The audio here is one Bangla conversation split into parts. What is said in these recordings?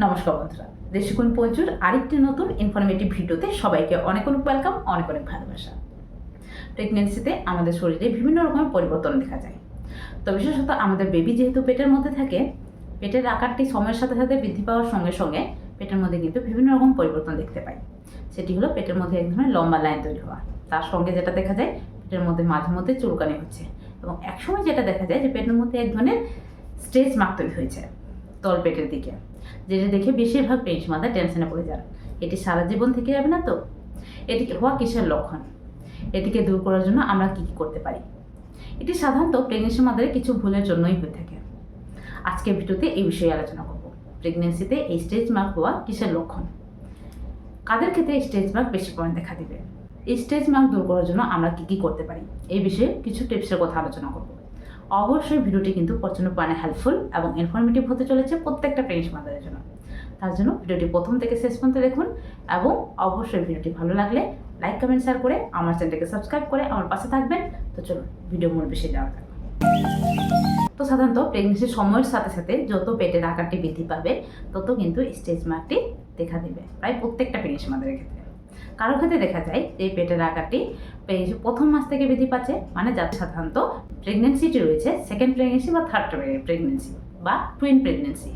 নমস্কার বন্ধুরা। দেশকুন পঞ্চুর আরেকটি নতুন ইনফরমেটিভ ভিডিওতে সবাইকে অনেক অনেক ওয়েলকাম অনেক অনেক ভালোবাসা। প্রেগনেন্সিতে আমাদের শরীরে বিভিন্ন রকমের পরিবর্তন দেখা যায়। তো বিশেষত আমাদের বেবি যেহেতু পেটের মধ্যে থাকে, পেটের আকারটি সময়ের সাথে সাথে বৃদ্ধি পাওয়ার সঙ্গে সঙ্গে পেটের মধ্যে কিন্তু বিভিন্ন রকম পরিবর্তন দেখতে পাই। সেটি হলো পেটের মধ্যে এক ধরনের লম্বা লাইন তৈরি হওয়া। তার সঙ্গে যেটা দেখা যায়, পেটের মধ্যে মাঝে মধ্যে চুলকানি হচ্ছে। এবং একসময় যেটা দেখা যায় যে পেটের মধ্যে এক ধরনের স্ট্রেচ মার্ক তৈরি হয়েছে তল পেটের দিকে। যেটা দেখে বেশিরভাগ পেন্স মাথা টেনশনে পড়ে যান এটি সারা জীবন থেকে যাবে না তো? এটিকে হওয়া কিসের লক্ষণ? এটিকে দূর করার জন্য আমরা কী কী করতে পারি? এটি সাধারণত প্রেগনেন্সি মাদারে কিছু ভুলের জন্যই হয়ে থাকে। আজকের ভিডিওতে এই বিষয়ে আলোচনা করব। প্রেগনেন্সিতে এই স্টেজ মার্ক হওয়া কিসের লক্ষণ? কাদের ক্ষেত্রে স্টেজ মার্ক বেশি পয়েন্ট দেখা দিবে? এই স্টেজ মার্ক দূর করার জন্য আমরা কী কী করতে পারি? এই বিষয়ে কিছু টিপসের কথা আলোচনা করব। অবশ্যই ভিডিওটি কিন্তু প্রচণ্ড পরিমাণে হেল্পফুল এবং ইনফরমেটিভ হতে চলেছে প্রত্যেকটা প্রেগনেন্সি মাদারের জন্য। তার জন্য ভিডিওটি প্রথম থেকে শেষ পর্যন্ত দেখুন এবং অবশ্যই ভিডিওটি ভালো লাগলে লাইক কমেন্ট শেয়ার করে আমার চ্যানেলটাকে সাবস্ক্রাইব করে আমার পাশে থাকবেন। তো চলুন ভিডিও মূল বেশি যাওয়া যাক। তো সাধারণত প্রেগনেন্সির সময়ের সাথে সাথে যত পেটের আকারটি বৃদ্ধি পাবে, তত কিন্তু স্টেজ মার্কটি দেখা দেবে, প্রায় প্রত্যেকটা প্রেগনেন্সি মাদারের ক্ষেত্রে। কারোর ক্ষেত্রে দেখা যায় যে পেটের আকারটি প্রথম মাস থেকে বৃদ্ধি পাচ্ছে মানে যাদের সাধারণত প্রেগনেন্সিটি রয়েছে সেকেন্ড প্রেগনেন্সি বা থার্ড প্রেগনেন্সি বা টুইন প্রেগনেন্সি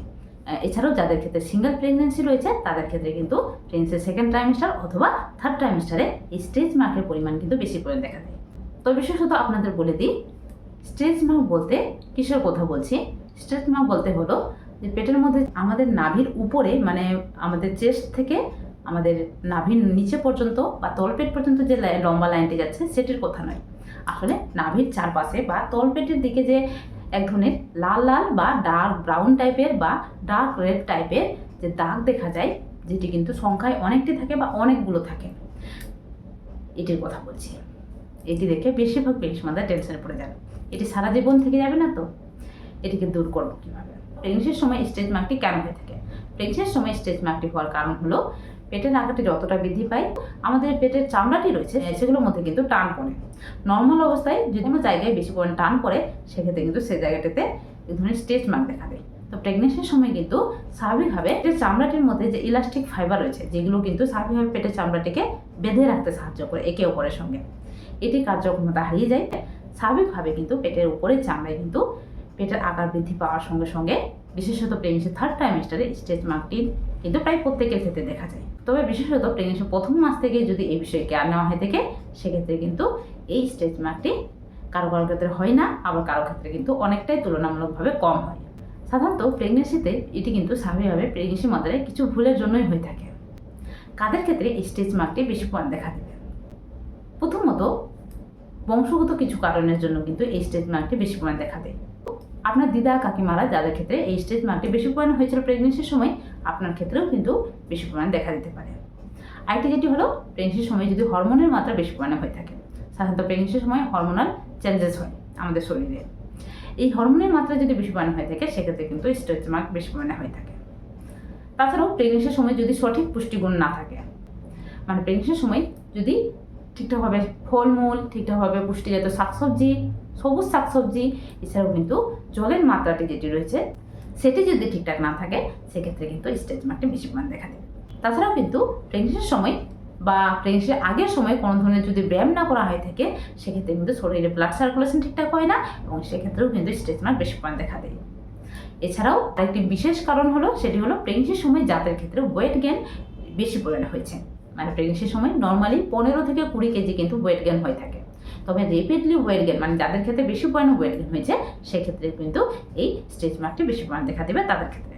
এছাড়াও যাদের ক্ষেত্রে সিঙ্গেল প্রেগনেন্সি রয়েছে, তাদের ক্ষেত্রে কিন্তু প্রেগনেন্সির সেকেন্ড ট্রাইমিস্টার অথবা থার্ড ট্রাইমিস্টারে স্টেজ মার্কের পরিমাণ কিন্তু বেশি করে দেখা যায় তো বিশেষত আপনাদের বলে দিই স্টেজ মার্ক বলতে কিসের কথা বলছি? স্টেজ মার্ক বলতে হলো যে পেটের মধ্যে আমাদের নাভির উপরে মানে আমাদের চেস্ট থেকে আমাদের নাভির নিচে পর্যন্ত বা তলপেট পর্যন্ত যে লম্বা লাইনটি যাচ্ছে, সেটির কথা নয়। আসলে নাভির চারপাশে বা তলপেটের দিকে যে এক ধরনের লাল লাল বা ডার্ক ব্রাউন টাইপের বা ডার্ক রেড টাইপের যে দাগ দেখা যায়, যেটি কিন্তু সংখ্যায় অনেকটি থাকে বা অনেকগুলো থাকে। এটির কথা বলছি। এটি দেখে বেশিরভাগ পেশ মাদার টেনশনে পড়ে যাবে। এটি সারা জীবন থেকে যাবে না তো? এটিকে দূর করব কীভাবে? প্রেগনেন্সির সময় স্টেজ মার্কটি কেন হয়ে থাকে? প্রেগনেন্সির সময় স্টেজ মার্কটি হওয়ার কারণ হলো পেটের আকারটি যতটা বৃদ্ধি পায়, আমাদের পেটের চামড়াটি রয়েছে সেগুলোর মধ্যে কিন্তু টান পড়ে। নর্মাল অবস্থায় যদি কোনো জায়গায় বেশি পরিমাণ টান পড়ে, সেক্ষেত্রে কিন্তু সেই জায়গাটিতে এই ধরনের স্টেজ মার্ক দেখা দেয়। তো প্রেগনেন্সির সময় কিন্তু স্বাভাবিকভাবে পেটের চামড়াটির মধ্যে যে ইলাস্টিক ফাইবার রয়েছে, যেগুলো কিন্তু স্বাভাবিকভাবে পেটের চামড়াটিকে বেঁধে রাখতে সাহায্য করে একে অপরের সঙ্গে। এটি কার্যক্ষমতা হারিয়ে যায়। স্বাভাবিকভাবে কিন্তু পেটের উপরের চামড়ায় কিন্তু পেটের আকার বৃদ্ধি পাওয়ার সঙ্গে সঙ্গে, বিশেষত প্রেগনেন্সি থার্ড ট্রাইমেস্টারে স্টেজ মার্কটি কিন্তু প্রায় প্রত্যেকের ক্ষেত্রে দেখা যায়। তবে বিশেষত প্রেগনেন্সি প্রথম মাস থেকে যদি এই বিষয়ে কেয়ার নেওয়া হয়ে থাকে, সেক্ষেত্রে কিন্তু এই স্টেজ মার্কটি কারও কারও ক্ষেত্রে হয় না, আবার কারও ক্ষেত্রে কিন্তু অনেকটাই তুলনামূলকভাবে কম হয়। সাধারণত প্রেগনেন্সিতে এটি কিন্তু স্বাভাবিকভাবে প্রেগনেন্সি মাদারে কিছু ভুলের জন্যই হয়ে থাকে। কাদের ক্ষেত্রে এই স্টেজ মার্কটি বেশি পয়েন্ট দেখা দেবে? প্রথমত, বংশগত কিছু কারণের জন্য কিন্তু এই স্টেজ মার্কটি বেশি পয়েন্ট দেখা দেয়। আপনার দিদা কাকিমারা যাদের ক্ষেত্রে এই স্টেজ মার্কটি বেশি পরিমাণ হয়েছিল প্রেগনেন্সির সময়, আপনার ক্ষেত্রেও কিন্তু বেশি পরিমাণ দেখা দিতে পারে। আরেকটি যেটি হলো প্রেগনেন্সির সময় যদি হরমোনের মাত্রা বেশি পরিমাণে হয়ে থাকে, সাধারণত প্রেগনেন্সির সময় হরমোনাল চেঞ্জেস হয় আমাদের শরীরে। এই হরমোনের মাত্রা যদি বেশি পরিমাণে হয়ে থাকে, সেক্ষেত্রে কিন্তু স্টেজ মার্ক বেশি পরিমাণে হয়ে থাকে। তাছাড়াও প্রেগনেন্সির সময় যদি সঠিক পুষ্টিগুণ না থাকে মানে প্রেগনেন্সির সময় যদি ঠিকঠাকভাবে ফলমূল, ঠিকঠাকভাবে পুষ্টিজাত শাকসবজি, সবুজ শাকসবজি, এছাড়াও কিন্তু জলের মাত্রাটি যেটি রয়েছে, সেটি যদি ঠিকঠাক না থাকে, সেক্ষেত্রে কিন্তু স্টেজ মার্কটি বেশি পরিমাণ দেখা দেবে তাছাড়াও কিন্তু প্রেগনেন্সির সময় বা প্রেগনেন্সির আগের সময় কোনো ধরনের যদি ব্যায়াম না করা হয়ে থাকে, সেক্ষেত্রে কিন্তু শরীরে ব্লাড সার্কুলেশন ঠিকঠাক হয় না এবং সেক্ষেত্রেও কিন্তু স্টেজ মার্ক বেশি পরিমাণ দেখা দেয়। এছাড়াও আরেকটি বিশেষ কারণ হলো, সেটি হলো প্রেগনেন্সির সময় জাতের ক্ষেত্রে ওয়েট গেন বেশি পরিমাণে হয়েছে। মানে প্রেগনেন্সির সময় নর্মালি পনেরো থেকে কুড়ি কেজি কিন্তু ওয়েট গেন হয়ে থাকে। তবে রেপিডলি ওয়েট গেন মানে যাদের ক্ষেত্রে বেশি পরিমাণে ওয়েট গেন হয়েছে, সেক্ষেত্রে কিন্তু এই স্টেজ মার্কটি বেশি পরিমাণ দেখা দেবে তাদের ক্ষেত্রে।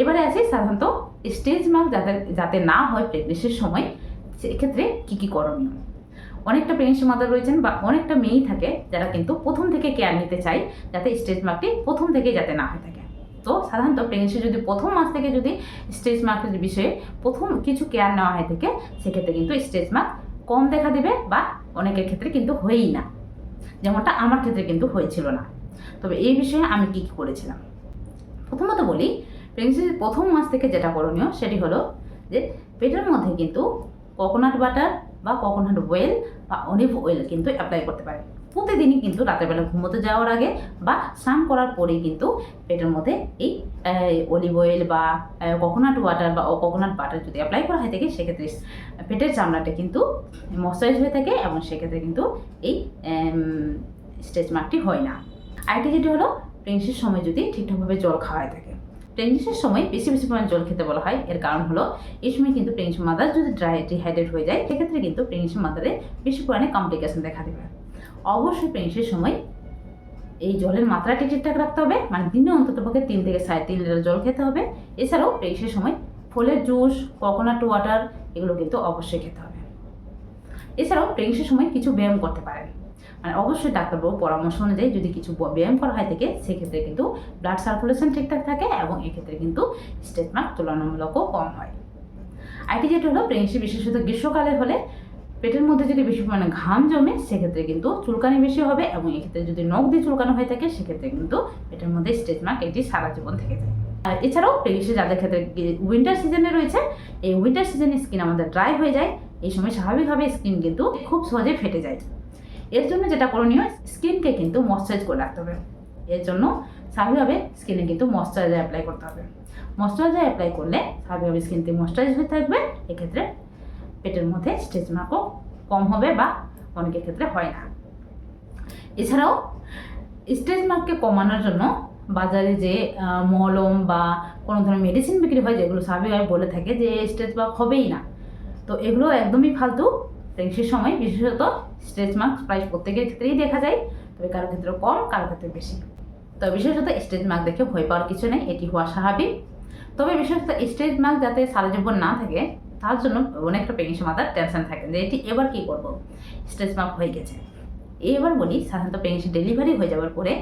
এবারে আসি সাধারণত স্টেজ মার্ক যাদের যাতে না হয় প্রেগনেন্সির সময়, সেক্ষেত্রে কী কী করণীয়? অনেকটা প্রেগনেন্সি মাদার রয়েছেন বা অনেকটা মেয়েই থাকে যারা কিন্তু প্রথম থেকে কেয়ার নিতে চায়, যাতে স্টেজ মার্কটি প্রথম থেকে যাতে না হয়ে থাকে। তো সাধারণত প্রেগনেন্সি যদি প্রথম মাস থেকে যদি স্টেজ মার্কের বিষয়ে প্রথম কিছু কেয়ার নেওয়া হয়ে থাকে, সেক্ষেত্রে কিন্তু স্টেজ মার্ক কম দেখা দেবে বা অনেকের ক্ষেত্রে কিন্তু হয়েই না। যেমনটা আমার ক্ষেত্রে কিন্তু হয়েছিল না। তবে এই বিষয়ে আমি কী কী করেছিলাম? প্রথমত বলি প্রেগনেন্সির প্রথম মাস থেকে যেটা করণীয় সেটি হলো যে পেটের মধ্যে কিন্তু কোকোনাট বাটার বা কোকোনাট ওয়েল বা অলিভ অয়েল কিন্তু অ্যাপ্লাই করতে পারে প্রতিদিনই কিন্তু রাতের বেলা ঘুমোতে যাওয়ার আগে বা স্নান করার পরেই কিন্তু পেটের মধ্যে এই অলিভ অয়েল বা কোকোনাট ওয়াটার বা কোকোনাট বাটার যদি অ্যাপ্লাই করা হয় থাকে, সেক্ষেত্রে পেটের চামড়াটা কিন্তু ময়শ্চারাইজ হয়ে থাকে এবং সেক্ষেত্রে কিন্তু এই স্টেজ মার্কটি হয় না। আরেকটি যেটি হলো প্রেগনেন্সির সময় যদি ঠিকঠাকভাবে জল খাওয়াই থাকে। প্রেগনেন্সির সময় বেশি বেশি পরিমাণ জল খেতে বলা হয়। এর কারণ হলো, এই সময় কিন্তু প্রেগনেন্সি মাদার যদি ড্রাই ডিহাইড্রেট হয়ে যায়, সেক্ষেত্রে কিন্তু প্রেগনেন্সি মাদারে বেশি পরিমাণে কমপ্লিকেশন দেখা দেবে। অবশ্যই প্রেগনেন্সির সময় এই জলের মাত্রাটি ঠিকঠাক রাখতে হবে। মানে দিনে অন্তত পক্ষে তিন থেকে সাড়ে তিন লিটার জল খেতে হবে। এছাড়াও প্রেগনেন্সির সময় ফলের জুস কোকোনাট ওয়াটার এগুলো কিন্তু অবশ্যই খেতে হবে। এছাড়াও প্রেগনেন্সির সময় কিছু ব্যায়াম করতে পারেন। মানে অবশ্যই ডাক্তারবাবু পরামর্শ অনুযায়ী যদি কিছু ব্যায়াম করা হয় থাকে, সেক্ষেত্রে কিন্তু ব্লাড সার্কুলেশন ঠিকঠাক থাকে এবং এক্ষেত্রে কিন্তু স্টেট মার্ক তুলনামূলকও কম হয়। আইটি যেটা হলো প্রেগনেন্সি বিশেষত গ্রীষ্মকালে হলে পেটের মধ্যে যদি বেশি পরিমাণে ঘাম জমে, সেক্ষেত্রে কিন্তু চুলকানি বেশি হবে এবং এক্ষেত্রে যদি নখ দিয়ে চুলকানো হয়ে থাকে, সেক্ষেত্রে কিন্তু পেটের মধ্যে স্টেট মার্ক এটি সারা জীবন থেকে যায়। আর এছাড়াও প্রেগনেন্সি যাদের ক্ষেত্রে উইন্টার সিজনে রয়েছে, এই উইন্টার সিজনে স্কিন আমাদের ড্রাই হয়ে যায়। এই সময় স্বাভাবিকভাবে স্কিন কিন্তু খুব সহজে ফেটে যায়। এর জন্য যেটা করণীয় স্কিনকে কিন্তু ময়শ্চারাইজ করে রাখতে হবে। এর জন্য স্বাভাবিকভাবে স্কিনে কিন্তু ময়শ্চারাইজার অ্যাপ্লাই করতে হবে। ময়শ্চারাইজার অ্যাপ্লাই করলে স্বাভাবিকভাবে স্কিনতে ময়শ্চারাইজ হয়ে থাকবে। এক্ষেত্রে পেটের মধ্যে স্ট্রেচ মার্কও কম হবে বা অনেকের ক্ষেত্রে হয় না। এছাড়াও স্ট্রেচ মার্ককে কমানোর জন্য বাজারে যে মলম বা কোনো ধরনের মেডিসিন বিক্রি হয় যেগুলো স্বাভাবিকভাবে বলে থাকে যে স্ট্রেচ মার্ক হবেই না। তো এগুলো একদমই ফালতু। প্রেগনেন্সির সময় বিশেষত স্ট্রেচ মার্ক প্রায় প্রত্যেকের ক্ষেত্রেই দেখা যায়, তবে কারও ক্ষেত্রে কম, কারও ক্ষেত্রে বেশি। তবে বিশেষত স্ট্রেচ মার্ক দেখে ভয় পাওয়ার কিছু নেই, এটি হওয়া স্বাভাবিক। তবে বিশেষত স্ট্রেচ মার্ক যাতে সারা জীবন না থাকে তার জন্য অনেকটা প্রেগনেন্সি মাতার টেনশন থাকে। যে এটি এবার কী করব? স্ট্রেচ মার্ক হয়ে গেছে। এবার বলি, সাধারণত প্রেগনেন্সি ডেলিভারি হয়ে যাওয়ার পরে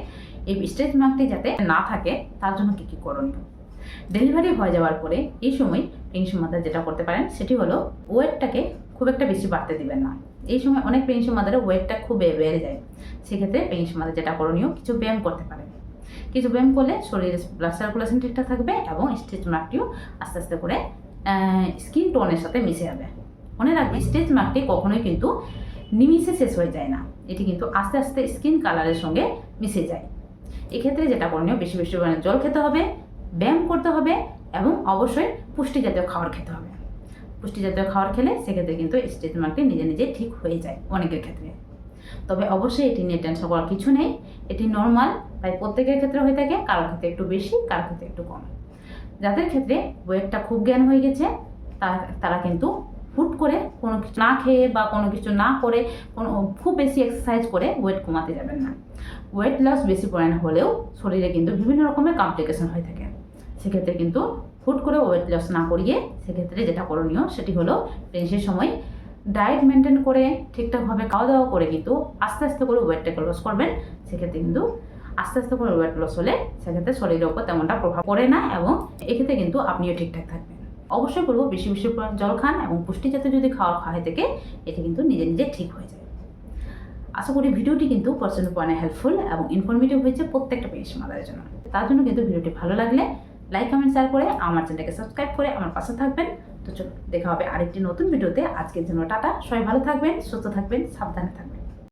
এই স্ট্রেচ মার্কটি যাতে না থাকে, তার জন্য কী কী করণীয়? ডেলিভারি হয়ে যাওয়ার পরে এই সময় প্রেগনেন্সি মাতার যেটা করতে পারেন, সেটি হলো ওয়েটটাকে খুব একটা বেশি বাড়তে দিবেন না। এই সময় অনেক প্রেগনেন্সি মাদারের ওয়েটটা খুব বেড়ে যায়। সেক্ষেত্রে প্রেগনেন্সি মাদার যেটা করণীয়, কিছু ব্যায়াম করতে পারেন। কিছু ব্যায়াম করলে শরীরে ব্লাড সার্কুলেশন ঠিকঠাক থাকবে এবং স্টেজ মার্কটিও আস্তে আস্তে করে স্কিন টোনের সাথে মিশে যাবে। মনে রাখবে স্টেজ মার্কটি কখনোই কিন্তু নিমিশে শেষ হয়ে যায় না। এটি কিন্তু আস্তে আস্তে স্কিন কালারের সঙ্গে মিশে যায়। এক্ষেত্রে যেটা করণীয়, বেশি বেশি পরিমাণে জল খেতে হবে, ব্যায়াম করতে হবে এবং অবশ্যই পুষ্টি জাতীয় খাবার খেতে হবে। পুষ্টি জাতীয় খাবার খেলে সেক্ষেত্রে কিন্তু স্টেজ মার্কটি নিজে নিজে ঠিক হয়ে যায় অনেকের ক্ষেত্রে। তবে অবশ্যই এটি নিয়ে টেনশন করার কিছু নেই। এটি নর্মাল প্রায় প্রত্যেকের ক্ষেত্রে হয়ে থাকে, কারোর ক্ষেত্রে একটু বেশি, কারোর ক্ষেত্রে একটু কম। যাদের ক্ষেত্রে ওয়েটটা খুব জ্ঞান হয়ে গেছে, তারা তারা কিন্তু হুট করে কোনো কিছু না খেয়ে বা কোনো কিছু না করে, কোনো খুব বেশি এক্সারসাইজ করে ওয়েট কমাতে যাবেন না। ওয়েট লস বেশি পরিমাণ হলেও শরীরে কিন্তু বিভিন্ন রকমের কমপ্লিকেশন হয়ে থাকে। সেক্ষেত্রে কিন্তু হুট করে ওয়েট লস না করিয়ে সেক্ষেত্রে যেটা করণীয় সেটি হলো প্রেগনেন্সির সময় ডায়েট মেনটেন করে ঠিকঠাকভাবে খাওয়া দাওয়া করে কিন্তু আস্তে আস্তে করে ওয়েটটাকে লস করবেন। সেক্ষেত্রে কিন্তু আস্তে আস্তে করে ওয়েট লস হলে সেক্ষেত্রে শরীরের ওপর তেমনটা প্রভাব পড়ে না এবং এক্ষেত্রে কিন্তু আপনিও ঠিকঠাক থাকবেন। অবশ্যই বলব, বেশি বেশি জল খান এবং পুষ্টি জাতীয় যদি খাওয়া খাওয়া থেকে এটি কিন্তু নিজে নিজে ঠিক হয়ে যায়। আশা করি ভিডিওটি কিন্তু প্রচণ্ড পরিমাণে হেল্পফুল এবং ইনফরমেটিভ হয়েছে প্রত্যেকটা পেয়েছি মাদারের জন্য। তার জন্য কিন্তু ভিডিওটি ভালো লাগলে লাইক কমেন্ট শেয়ার করে আমার চ্যানেলকে সাবস্ক্রাইব করে আমার পাশে থাকবেন। তো চলো দেখা হবে আরেকটি নতুন ভিডিওতে। আজকের জন্য টাটা, সবাই ভালো থাকবেন, সুস্থ থাকবেন, সাবধানে থাকবেন।